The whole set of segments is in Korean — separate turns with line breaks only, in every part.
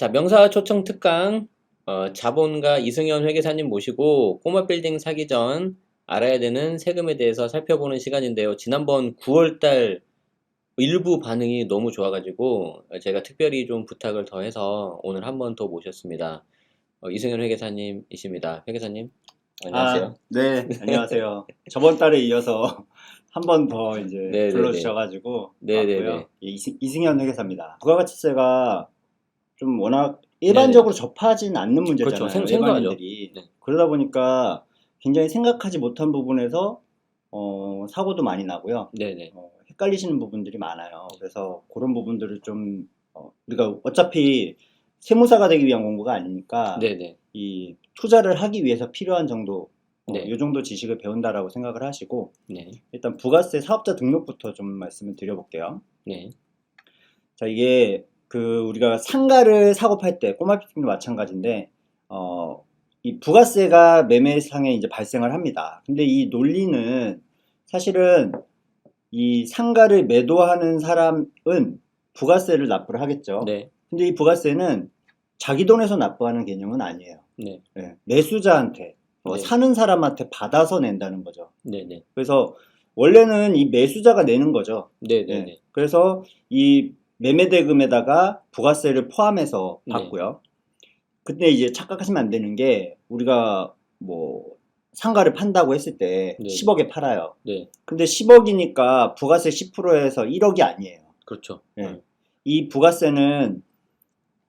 자, 명사 초청 특강, 어, 자본가 이승현 회계사님 모시고 꼬마 빌딩 사기 전 알아야 되는 세금에 대해서 살펴보는 시간인데요. 지난번 9월달 일부 반응이 너무 좋아가지고 제가 특별히 좀 부탁을 더 해서 오늘 한 번 더 모셨습니다. 어, 이승현 회계사님이십니다. 회계사님, 안녕하세요.
아, 네, 안녕하세요. 저번 달에 이어서 한 번 더 이제
네네네.
불러주셔가지고
네네네.
왔고요. 예, 이승, 이승현 회계사입니다. 부가가치세가 좀 워낙 일반적으로 접하진 않는 문제잖아요.
그렇죠. 생-.
일반인들이.
네.
그러다 보니까 굉장히 생각하지 못한 부분에서 어, 사고도 많이 나고요.
네네.
어, 헷갈리시는 부분들이 많아요. 그래서 그런 부분들을 좀 어, 우리가 어차피 세무사가 되기 위한 공부가 아니니까
네네.
이 투자를 하기 위해서 필요한 정도 어,
네.
이 정도 지식을 배운다라고 생각을 하시고
네.
일단 부가세 사업자 등록부터 좀 말씀을 드려볼게요.
네.
자 이게 그 우리가 상가를 사고 팔 때 꼬마 피팅도 마찬가지인데 어, 이 부가세가 매매상에 이제 발생을 합니다. 근데 이 논리는 사실은 이 상가를 매도하는 사람은 부가세를 납부를 하겠죠.
네.
근데 이 부가세는 자기 돈에서 납부하는 개념은 아니에요.
네.
예, 매수자한테 어,
네.
사는 사람한테 받아서 낸다는 거죠.
네 네.
그래서 원래는 이 매수자가 내는 거죠.
네 네네.
예, 그래서 이 매매 대금에다가 부가세를 포함해서
네.
받고요. 근데 이제 착각하시면 안 되는 게 우리가 뭐 상가를 판다고 했을 때
네.
10억에 팔아요.
네.
근데 10억이니까 부가세 10%에서 1억이 아니에요.
그렇죠.
예.
음.
이 부가세는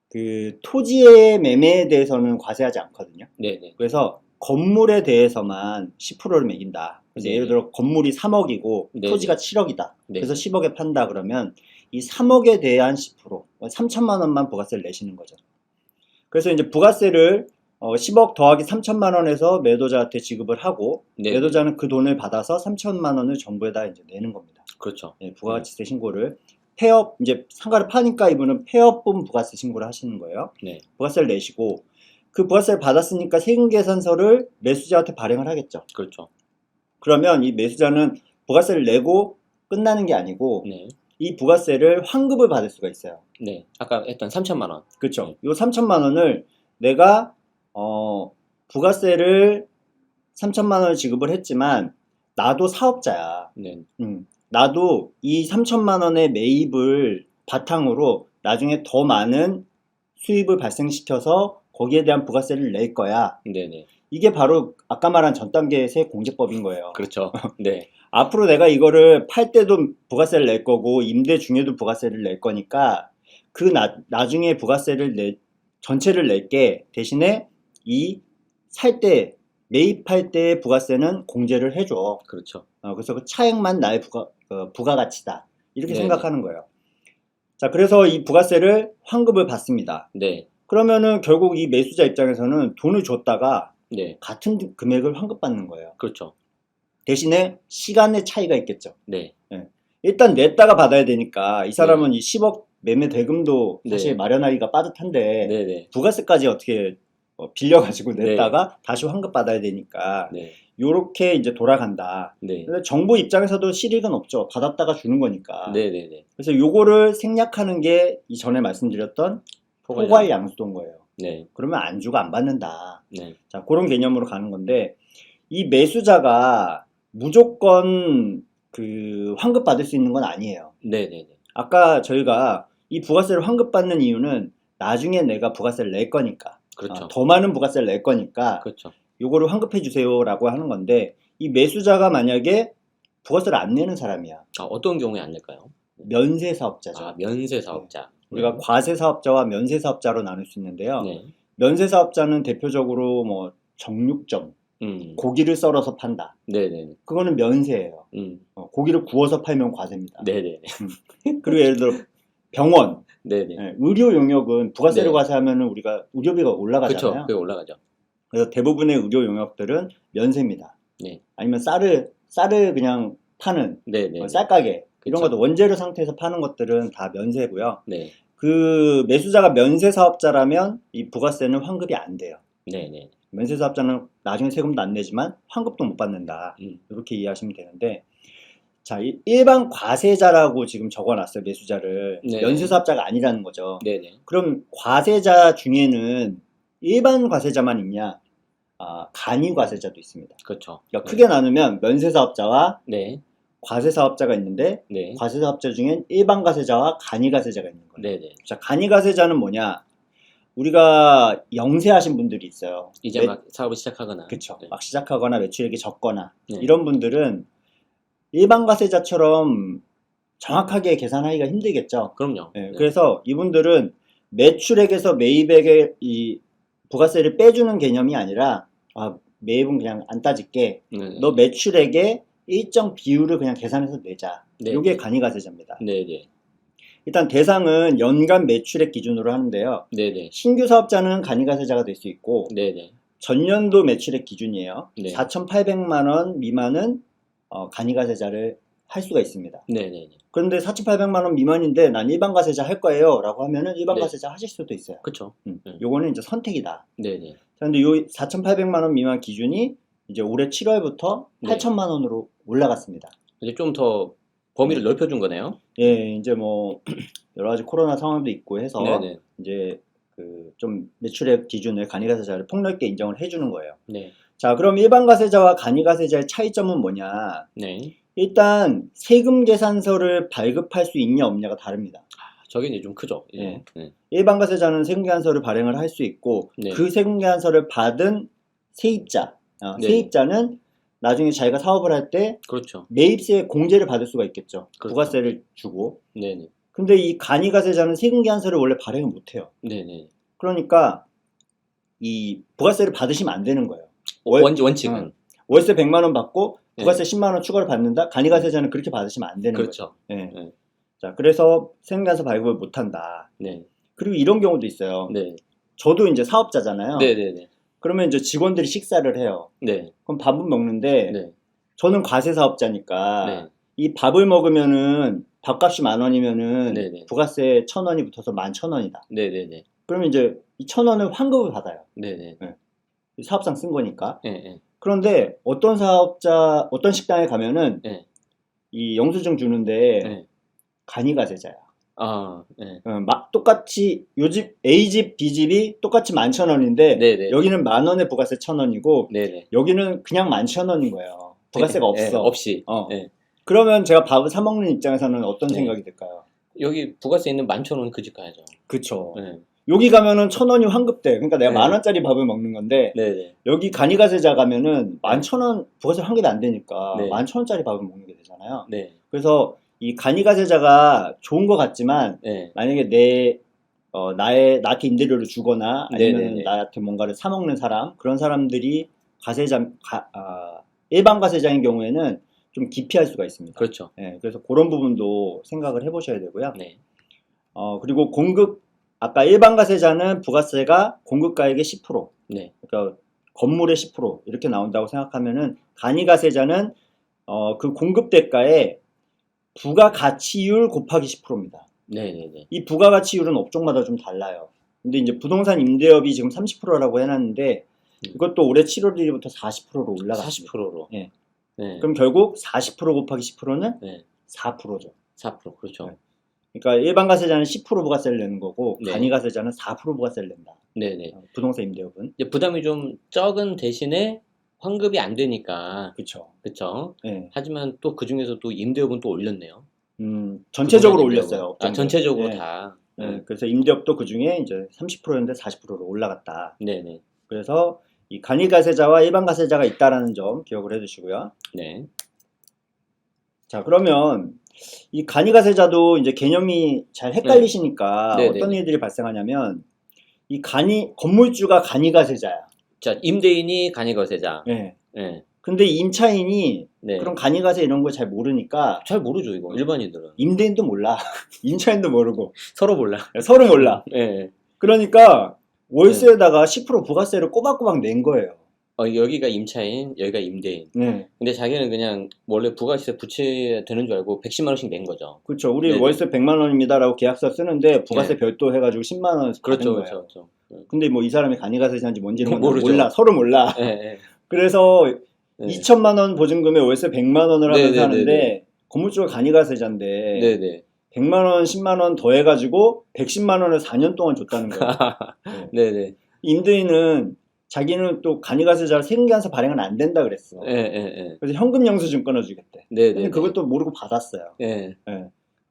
그 토지의 매매에 대해서는 과세하지 않거든요.
네 네.
그래서 건물에 대해서만 10%를 매긴다. 그래서
네.
예를 들어 건물이 3억이고
네.
토지가 7억이다.
네.
그래서 10억에 판다 그러면 이 3억에 대한 10%, 3천만 원만 부가세를 내시는 거죠. 그래서 이제 부가세를 어, 10억 더하기 3천만 원에서 매도자한테 지급을 하고
네.
매도자는 그 돈을 받아서 3천만 원을 정부에다 이제 내는 겁니다.
그렇죠.
예, 부가가치세 신고를 폐업 이제 상가를 파니까 이분은 폐업분 부가세 신고를 하시는 거예요.
네.
부가세를 내시고 그 부가세를 받았으니까 세금 계산서를 매수자한테 발행을 하겠죠.
그렇죠.
그러면 이 매수자는 부가세를 내고 끝나는 게 아니고
네.
이 부가세를 환급을 받을 수가 있어요.
네. 아까 했던 3천만 원.
그렇죠. 요 3천만 원을 내가 어 부가세를 3천만 원을 지급을 했지만 나도 사업자야.
네.
음, 나도 이 3천만 원의 매입을 바탕으로 나중에 더 많은 수입을 발생시켜서 거기에 대한 부가세를 낼 거야.
네네.
이게 바로 아까 말한 전 단계의 세공제법인 거예요.
그렇죠. 네.
앞으로 내가 이거를 팔 때도 부가세를 낼 거고 임대 중에도 부가세를 낼 거니까 그 나, 나중에 부가세를 내 전체를 낼게 대신에 이 살 때 매입할 때 부가세는 공제를 해줘.
그렇죠.
어, 그래서 그 차액만 나의 부가, 어, 부가가치다. 이렇게
네네.
생각하는 거예요. 자, 그래서 이 부가세를 환급을 받습니다.
네.
그러면은 결국 이 매수자 입장에서는 돈을 줬다가
네.
같은 금액을 환급받는 거예요.
그렇죠.
대신에 시간의 차이가 있겠죠.
네.
일단 냈다가 받아야 되니까 이 사람은 이 10억 매매 대금도 사실
네.
마련하기가 빠듯한데
네네.
부가세까지 어떻게 어, 빌려가지고
네.
냈다가 다시 환급 받아야 되니까
네.
요렇게 이제 돌아간다.
네.
근데 정부 입장에서도 실익은 없죠. 받았다가 주는 거니까.
네네네.
그래서 요거를 생략하는 게 이전에 말씀드렸던 포괄 양수도인 거예요.
네.
그러면 안 주고 안 받는다.
네.
자, 그런 개념으로 가는 건데 이 매수자가 무조건 그 환급 받을 수 있는 건 아니에요.
네 네 네.
아까 저희가 이 부가세를 환급 받는 이유는 나중에 내가 부가세를 낼 거니까
그렇죠.
아, 더 많은 부가세를 낼 거니까
그렇죠.
요거를 환급해 주세요라고 하는 건데 이 매수자가 만약에 부가세를 안 내는 사람이야.
아, 어떤 경우에 안 낼까요?
면세 사업자죠.
아, 면세 사업자.
우리가 과세 사업자와 면세 사업자로 나눌 수 있는데요.
네.
면세 사업자는 대표적으로 뭐 정육점,
음.
고기를 썰어서 판다.
네네네.
그거는 면세예요.
음.
어, 고기를 구워서 팔면 과세입니다.
네네네.
그리고 예를 들어 병원,
네네.
예, 의료 용역은 부가세를
네.
과세하면은 우리가 의료비가. 올라가잖아요.
그게 올라가죠.
그래서 대부분의 의료 용역들은 면세입니다.
네.
아니면 쌀을 쌀을 그냥 파는
네네.
어, 쌀가게 이런. 것도 원재료 상태에서 파는 것들은 다 면세고요.
네.
그 매수자가 면세 사업자라면 이 부가세는 환급이 안 돼요.
네 네.
면세 사업자는 나중에 세금도 안 내지만 환급도 못 받는다.
음.
이렇게 이해하시면 되는데 자, 이 일반 과세자라고 지금 적어놨어요, 매수자를.
네.
연쇄사업자가 아니라는 거죠.
네네.
그럼 과세자 중에는 일반 과세자만 있냐? 아, 간이 과세자도 있습니다.
그렇죠.
그러니까 크게 나누면 면세사업자와
네.
과세 사업자가 있는데
네.
과세 사업자 중엔 일반 과세자와 간이 과세자가 있는 거예요.
네네.
자, 간이 과세자는 뭐냐? 우리가 영세하신 분들이 있어요.
이제
매-
막 사업을 시작하거나.
그쵸.
네.
막 시작하거나 매출액이 적거나
네.
이런 분들은 일반 과세자처럼 정확하게 계산하기가 힘들겠죠.
그럼요.
예,
네.
그래서 이분들은 매출액에서 매입액의 이 부가세를 빼주는 개념이 아니라 아, 매입은 그냥 안 따질게.
네.
너 매출액의 일정 비율을 그냥 계산해서 내자.
네.
이게 간이과세자입니다.
네네.
일단 대상은 연간 매출액 기준으로 하는데요.
네네.
신규 사업자는 간이과세자가 될 수 있고
네네.
전년도 매출액 기준이에요.
네.
4,800만 원 미만은 어, 간이과세자를 할 수가 있습니다.
네네.
그런데 4,800만 원 미만인데 난 일반 과세자 할 거예요 라고 하면은 일반
네.
과세자 하실 수도 있어요.
그쵸.
음,
음.
요거는 이제 선택이다.
네네.
자, 근데 요 4,800만 원 미만 기준이 이제 올해 7월부터
네.
8천만 원으로 올라갔습니다.
이제 좀 더 범위를 넓혀준 거네요.
예, 이제 뭐 여러 가지 코로나 상황도 있고 해서
네네.
이제 그 좀 매출액 기준을 간이과세자를 폭넓게 인정을 해주는 거예요.
네.
자, 그럼 일반 과세자와 간이과세자의 차이점은 뭐냐?
네.
일단 세금 계산서를 발급할 수 있냐 없냐가 다릅니다.
저게 이제 좀 크죠. 이제.
네.
네.
일반 과세자는 세금 계산서를 발행을 할 수 있고
네.
그 세금 계산서를 받은 세입자, 어,
네.
세입자는 나중에 자기가 사업을 할 때
그렇죠.
매입세 공제를 받을 수가 있겠죠.
그렇죠.
부가세를 주고.
네네.
근데 이 간이과세자는 세금 계산서를 원래 발행을 못 해요.
네네.
그러니까 이 부가세를 받으시면 안 되는 거예요. 월-
원, 원칙은.
어. 월세 100만 원 받고
네.
부가세 10만 원 추가로 받는다. 간이과세자는 그렇게 받으시면 안 되는
그렇죠.
거예요. 예.
네.
자, 그래서 세금 계산서 발급을 못 한다.
네.
그리고 이런 경우도 있어요.
네.
저도 이제 사업자잖아요.
네네네.
그러면 이제 직원들이 식사를 해요.
네.
그럼 밥은 먹는데
네.
저는 과세 사업자니까
네.
이 밥을 먹으면은 밥값이 만 원이면은
네네.
부가세 천 원이 붙어서 만 천 원이다.
네네네.
그러면 이제 이 천 원을 환급을 받아요.
네네.
이 사업상 쓴 거니까.
네. 네.
그런데 어떤 사업자, 어떤 식당에 가면은
네.
이 영수증 주는데
네.
간이 가세자야.
아, 네.
어, 막 똑같이 요집 A 집 B 집이 똑같이 만 천 원인데
네네.
여기는 만 원에 부가세 천 원이고
네네.
여기는 그냥 만 천 원인 거예요. 부가세가
네,
없어.
없이.
어.
네.
그러면 제가 밥을 사 먹는 입장에서는 어떤
네.
생각이 들까요?
여기 부가세 있는 만천 원 그 집 가야죠.
그쵸.
네.
여기 가면은 천 원이 환급돼. 그러니까 내가
네.
만 원짜리 밥을 먹는 건데
네네.
여기 간이가세자 가면은 만 천 원 부가세 환급이 안 되니까
네.
만 천 원짜리 밥을 먹는 게 되잖아요.
네.
그래서 이 간이가세자가 좋은 것 같지만
네.
만약에 내 어, 나의 나한테 임대료를 주거나 아니면
네네네.
나한테 뭔가를 사 먹는 사람 그런 사람들이 가세자 가, 아, 일반 가세자인 경우에는 좀 기피할 수가 있습니다.
그렇죠.
예, 그래서 그런 부분도 생각을 해보셔야 되고요.
네.
어, 그리고 공급 아까 일반 가세자는 부가세가 공급가액의 10%
네.
그러니까 건물의 10% 이렇게 나온다고 생각하면은 간이 가세자는 어, 그 공급 대가에 부가가치율 곱하기 10%입니다.
네네네.
이 부가가치율은 업종마다 좀 달라요. 근데 이제 부동산 임대업이 지금 30%라고 해놨는데
음.
이것도 올해 7월 1일부터 40%로 올라갔습니다.
40%로.
예.
네.
그럼 결국 40% 곱하기 10%는
네.
4%죠.
4% 그렇죠.
네. 그러니까 일반 가세자는 10% 부가세를 내는 거고
네.
간이 가세자는 4% 부가세를 낸다.
네네.
어, 부동산 임대업은
이제 부담이 좀 적은 대신에 환급이 안 되니까
그렇죠.
그렇죠.
예.
하지만 또 그 중에서 또 임대업은 또 올렸네요.
음, 전체적으로 올렸어요.
아. 전체적으로
예.
다.
예, 그래서 임대업도 그 중에 이제 30%였는데 40%로 올라갔다.
네네.
그래서 이 간이 가세자와 일반 가세자가 있다라는 점 기억을 해두시고요.
네.
자, 그러면 이 간이 가세자도 이제 개념이 잘 헷갈리시니까
네.
어떤
네네네.
일들이 발생하냐면 이 간이 건물주가 간이 가세자야.
자 임대인이 간이거세자.
예.
네.
근데 임차인이
네.
그런 간이가세 이런 걸 잘 모르니까
잘 모르죠 이거 일반인들은
임대인도 몰라. 임차인도 모르고
서로 몰라.
서로 몰라.
예.
그러니까 월세에다가 10% 부가세를 꼬박꼬박 낸 거예요.
어, 여기가 임차인, 여기가 임대인.
네.
근데 자기는 그냥 원래 부가세 부채 되는 줄 알고 110만 원씩 낸 거죠.
그렇죠. 우리
네네.
월세 100만 원입니다라고 계약서 쓰는데 부가세
네.
별도 해가지고 10만 원씩 받은
그렇죠,
거예요.
그렇죠, 그렇죠.
근데 뭐 이 사람이 간이 가세자인지 뭔지는
모르죠.
몰라. 서로 몰라.
예, 예.
그래서
네.
2천만 원 보증금에 월세 100만 원을 하면서
네네네네.
하는데 건물주가 간이 가세자인데
네 네.
100만 원, 10만 원 더해 가지고 110만 원을 4년 동안 줬다는 거예요. 네.
네네.
임대인은 자기는 또 간이가세자를 세금계산서 발행은 안 된다 그랬어.
예, 예, 예.
그래서 현금 영수증 끊어주겠대.
네네.
근데 그것도 모르고 받았어요.
예,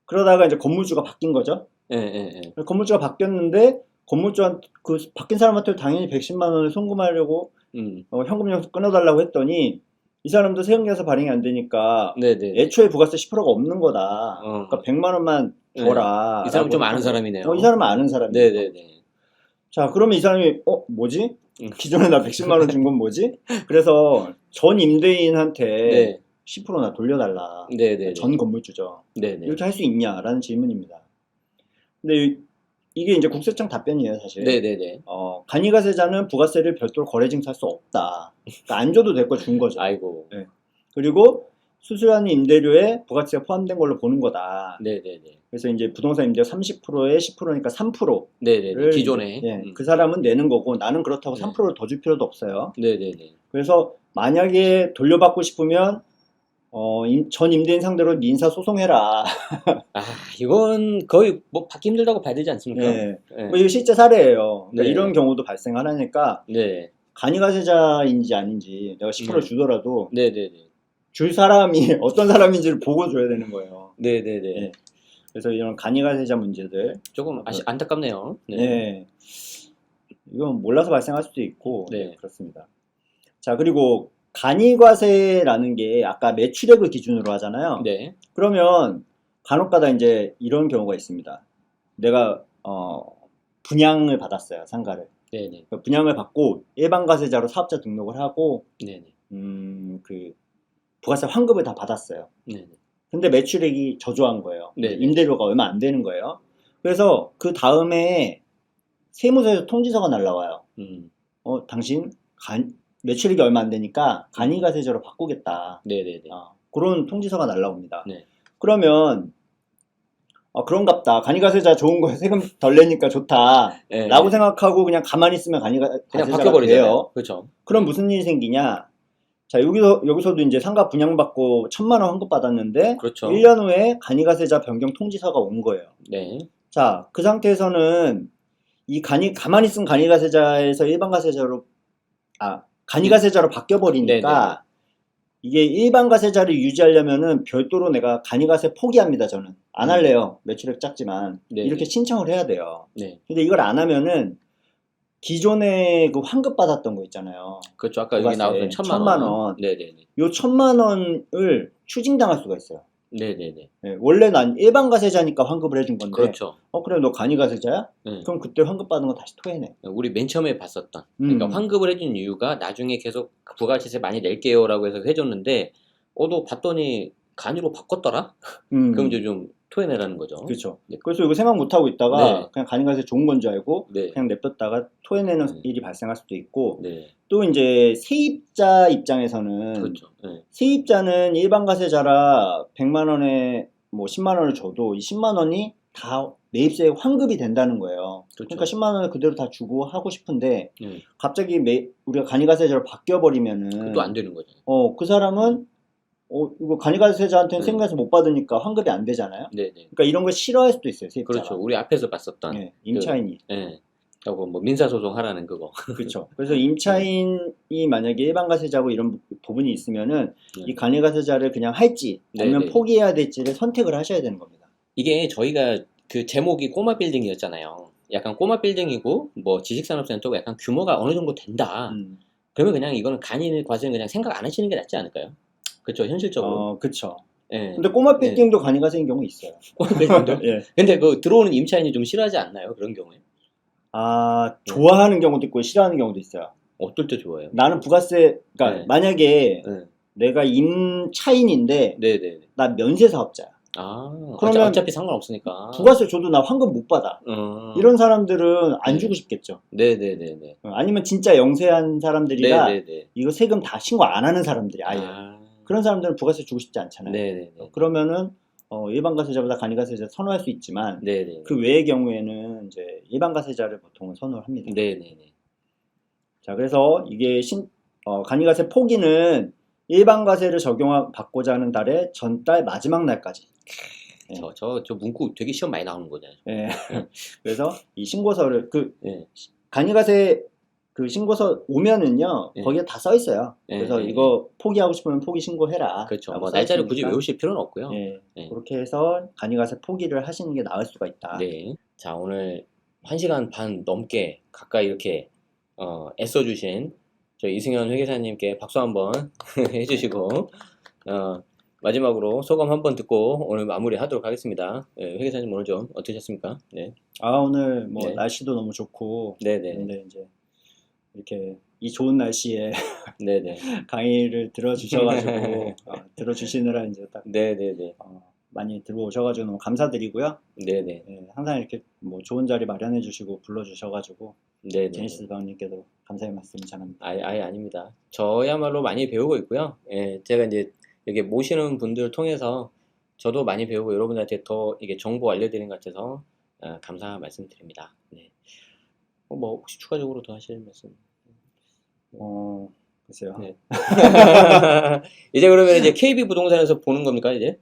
그러다가 이제 건물주가 바뀐 거죠.
예, 예, 예.
건물주가 바뀌었는데 건물주한 그 바뀐 사람한테 당연히 110만 원을 송금하려고
음.
어, 현금 영수 끊어달라고 했더니 이 사람도 세금계산서 발행이 안 되니까
네네.
애초에 부가세 10%가 없는 거다.
어.
그러니까 100만 원만
네.
줘라.
이 사람 좀 아는. 사람이네요.
어, 이 사람은 아는 사람이에요.
네네네.
자, 그러면 이 사람이 어 뭐지?
음.
기존에 나 110만 원 준 건 뭐지? 그래서 전 임대인한테
네.
10%나 돌려달라.
네네.
전 건물주죠.
네네.
이렇게 할 수 있냐라는 질문입니다. 근데 이- 이게 이제 국세청 답변이에요, 사실.
네네네.
어, 간이가세자는 부가세를 별도로 거래증서할 수 없다. 그러니까 안 줘도 될거준 거죠.
아이고.
그리고 수수료하는 임대료에 부가세가 포함된 걸로 보는 거다.
네네네.
그래서 이제 부동산 임대 30%에 10%니까 3%를
네네네. 기존에.
예,
음.
그 사람은 내는 거고 나는 그렇다고
네.
3%를 더 줄 필요도 없어요.
네네네.
그래서 만약에 돌려받고 싶으면 어, 임- 전 임대인 상대로 민사 소송해라.
아, 이건 거의 뭐 받기 힘들다고 봐야 되지 않습니까?
예.
예.
뭐 이거 실제 사례예요. 그러니까
네.
이런 경우도 발생하니까
네.
간이가세자인지 아닌지 내가 10%
네.
주더라도
네 네 네.
줄 사람이 어떤 사람인지를 보고 줘야 되는 거예요.
네 네네.
예. 그래서 이런 간이가세자 문제들,
조금 아시, 안타깝네요.
네. 이건 몰라서 발생할 수도 있고
네.
네, 그렇습니다. 자 그리고 간이과세라는 게 아까 매출액을 기준으로 하잖아요.
네.
그러면 간혹가다 이제 이런 경우가 있습니다. 내가 어, 분양을 받았어요 상가를.
네네.
그 분양을 받고 일반과세자로 사업자 등록을 하고
네네.
음, 그 부가세 환급을 다 받았어요.
네네.
근데 매출액이 저조한 거예요.
네.
임대료가 얼마 안 되는 거예요. 그래서 그 다음에 세무서에서 통지서가 날라와요.
음.
어, 당신 간, 매출액이 얼마 안 되니까 간이가세자로 바꾸겠다.
네네네.
어, 그런 통지서가 날라옵니다.
네.
그러면 어, 그런갑다. 간이가세자 좋은 거 세금 덜 내니까 좋다.
네.
라고 생각하고 그냥 가만히 있으면
그냥
간이가세자가. 돼요.
그렇죠.
그럼 무슨 일이 생기냐? 자, 여기서, 여기서도 이제 상가 분양받고 천만 원 환급 받았는데,
그렇죠.
1년 후에 간이가세자 변경 통지서가 온 거예요.
네.
자, 그 상태에서는 이 간이, 가만히 쓴 간이가세자에서 일반가세자로, 아, 간이가세자로 바뀌어버리니까, 이게 일반 가세자를 유지하려면은 별도로 내가 간이가세 포기합니다, 저는. 안
음.
할래요. 매출액 작지만.
네.
이렇게 신청을 해야 돼요.
네.
근데 이걸 안 하면은, 기존에 그 환급 받았던 거 있잖아요.
그렇죠. 아까 여기
부가세
나왔던 천만,
천만
원.
원.
네네네.
요 천만 원을 추징당할 수가 있어요.
네네네.
예, 원래 난 일반 가세자니까 환급을 해준 건데,
그렇죠.
어 그래 너 간이 가세자야?
네.
그럼 그때 환급 받은 거 다시 토해내.
우리 맨 처음에 봤었던.
음.
그러니까 환급을 해준 이유가 나중에 계속 부가세세 많이 낼게요라고 해서 해줬는데, 어도 봤더니 간이로 바꿨더라?
음,
그럼 이제 좀 토해내라는 거죠.
그렇죠.
네.
그래서 이거 생각 못 하고 있다가
네.
그냥 간이 가세 좋은 건 줄 알고
네.
그냥 냅뒀다가 토해내는
네.
일이 발생할 수도 있고
네.
또 이제 세입자 입장에서는
그렇죠. 네.
세입자는 일반 가세자라 100만 원에 뭐 10만 원을 줘도 이 10만 원이 다 매입세 환급이 된다는 거예요.
그렇죠.
그러니까 10만 원을 그대로 다 주고 하고 싶은데
네.
갑자기 매, 우리가 간이가세자로 바뀌어 버리면은
또 안 되는 거죠.
어, 그 사람은 어, 이거 간이가세자한테는
네.
세금에서 못 받으니까 환급이 안 되잖아요.
네네.
그러니까 이런 걸 싫어할 수도 있어요. 세입자가.
그렇죠. 우리 앞에서 봤었던.
네, 임차인이.
예. 하고 뭐 민사 소송 하라는 그거.
그렇죠. 그래서 임차인이 만약에 일반 가세자고 이런 부- 부분이 있으면은
네.
이 간이가세자를 그냥 할지 아니면
네, 네.
포기해야 될지를 선택을 하셔야 되는 겁니다.
이게 저희가 그 제목이 꼬마 빌딩이었잖아요. 약간 꼬마 빌딩이고 뭐 지식산업센터가 약간 규모가 어느 정도 된다.
음.
그러면 그냥 이거는 간이 과세는 그냥 생각 안 하시는 게 낫지 않을까요? 그렇죠. 현실적으로.
어, 그렇죠.
예.
근데 꼬마 빌딩도 간이가세인 경우 있어요.
꼬마 빌딩도?
예.
근데 그 들어오는 임차인이 좀 싫어하지 않나요? 그런 경우에.
아, 좋아하는 경우도 있고 싫어하는 경우도 있어요.
어떨 때 좋아해요?
나는 부가세, 그러니까
네.
만약에
네.
내가 임차인인데
네네.
나 면세 사업자야.
아,
그러면
어차, 피 상관없으니까.
부가세 줘도 나 환급 못 받아.
어.
이런 사람들은 안
네.
주고 싶겠죠.
네네네네.
어, 아니면 진짜 영세한 사람들이라
네네네.
이거 세금 다 신고 안 하는 사람들이 아예.
아.
그런 사람들은 부가세 주고 싶지 않잖아요.
네네네.
그러면은 어, 일반 가세자보다 간이가세자 선호할 수 있지만
네네.
그 외의 경우에는 이제 일반 가세자를 보통은 선호를 합니다.
네네네.
자, 그래서 이게 신, 어, 간이가세 포기는 일반 과세를 적용받고자 하는 달의 전달 마지막 날까지. 네.
저, 저, 저 문구 되게 시험 많이 나오는 거잖아요.
예. 그래서 이 신고서를 그
예.
간이가세 그 신고서 오면은요
예.
거기에 다 써 있어요.
예,
그래서
예,
이거 포기하고 싶으면 포기 신고해라.
그렇죠.
뭐써
날짜를 굳이 외우실 필요는 없고요.
예.
예.
그렇게 해서 간이가세 포기를 하시는 게 나을 수가 있다.
네. 자, 오늘 1 시간 반 넘게 가까이 이렇게 어, 애써 주신 저희 이승현 회계사님께 박수 한번 해주시고, 어, 마지막으로 소감 한번 듣고 오늘 마무리 하도록 하겠습니다. 예, 회계사님 오늘 좀 어떠셨습니까? 네.
아 오늘 뭐
네.
날씨도 너무 좋고
네네.
근데 이제 이렇게 이 좋은 날씨에. 강의를 들어주셔가지고 어, 들어주시느라 이제 딱
네네네.
어, 많이 들어오셔가지고 너무 감사드리고요.
네네.
예, 항상 이렇게 뭐 좋은 자리 마련해주시고 불러주셔가지고
네네.
제니스 방님께도 감사의 말씀 전합니다.
아예, 아예 아닙니다. 저야말로 많이 배우고 있고요. 예, 제가 이제 이렇게 모시는 분들 통해서 저도 많이 배우고 여러분들한테 더 이게 정보 알려드리는 것 같아서 아, 감사 말씀드립니다. 네. 어, 뭐 혹시 추가적으로 더 하실 말씀?
어 글쎄요.
네. 이제 그러면 이제 KB 부동산에서 보는 겁니까 이제?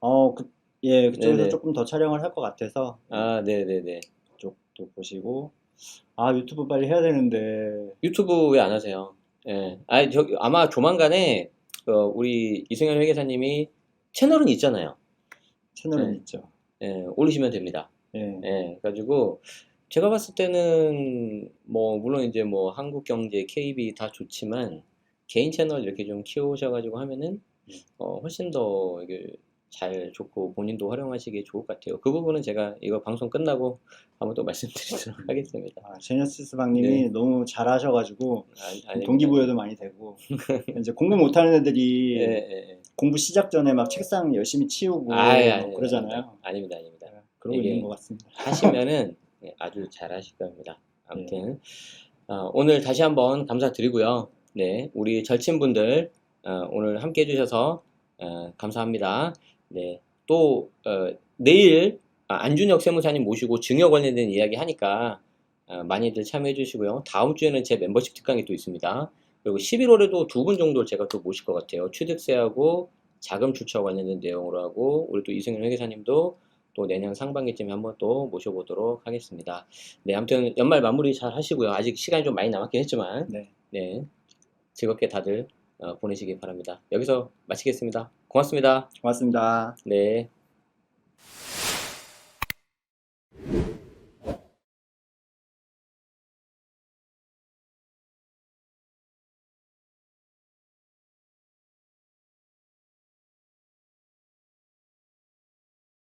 어, 그, 예, 그쪽에서
네네.
조금 더 촬영을 할 것 같아서
아, 네 네네.
그쪽도 보시고 아 유튜브 빨리 해야 되는데
유튜브 왜 안 하세요? 예. 아, 저 아마 조만간에 어, 우리 이승현 회계사님이 채널은 있잖아요.
채널은
네.
있죠.
예, 올리시면 됩니다.
예,
예, 가지고 제가 봤을 때는 뭐 물론 이제 뭐 한국 경제, KB 다 좋지만 개인 채널 이렇게 좀 키우셔가지고 하면은 어, 훨씬 더 이게 잘 좋고 본인도 활용하시기에 좋을 것 같아요. 그 부분은 제가 이거 방송 끝나고 한번 또 말씀드리도록 하겠습니다.
아, 제니스스 방님이
네.
너무 잘하셔가지고
아니,
동기부여도 많이 되고 이제 공부 못하는 애들이
예, 예, 예.
공부 시작 전에 막 책상 열심히 치우고
아이, 아니,
그러잖아요.
아닙니다, 아닙니다.
그러고
이게-
있는 것 같습니다.
하시면은 예, 아주 잘 하실 겁니다. 아무튼 어, 오늘 다시 한번 감사드리고요. 네, 우리 절친분들 어, 오늘 함께 해주셔서 어, 감사합니다. 네, 또 어, 내일 아, 안준혁 세무사님 모시고 증여 관련된 이야기 하니까 어, 많이들 참여해 주시고요. 다음 주에는 제 멤버십 특강이 또 있습니다. 그리고 11월에도 두 분 정도 제가 또 모실 것 같아요. 취득세하고 자금 출처 관련된 내용으로 하고 우리 또 이승윤 회계사님도 또 내년 상반기쯤에 한번 또 모셔보도록 하겠습니다. 네, 아무튼 연말 마무리 잘 하시고요. 아직 시간이 좀 많이 남았긴 했지만,
네.
네, 즐겁게 다들 어, 보내시기 바랍니다. 여기서 마치겠습니다. 고맙습니다.
고맙습니다.
네.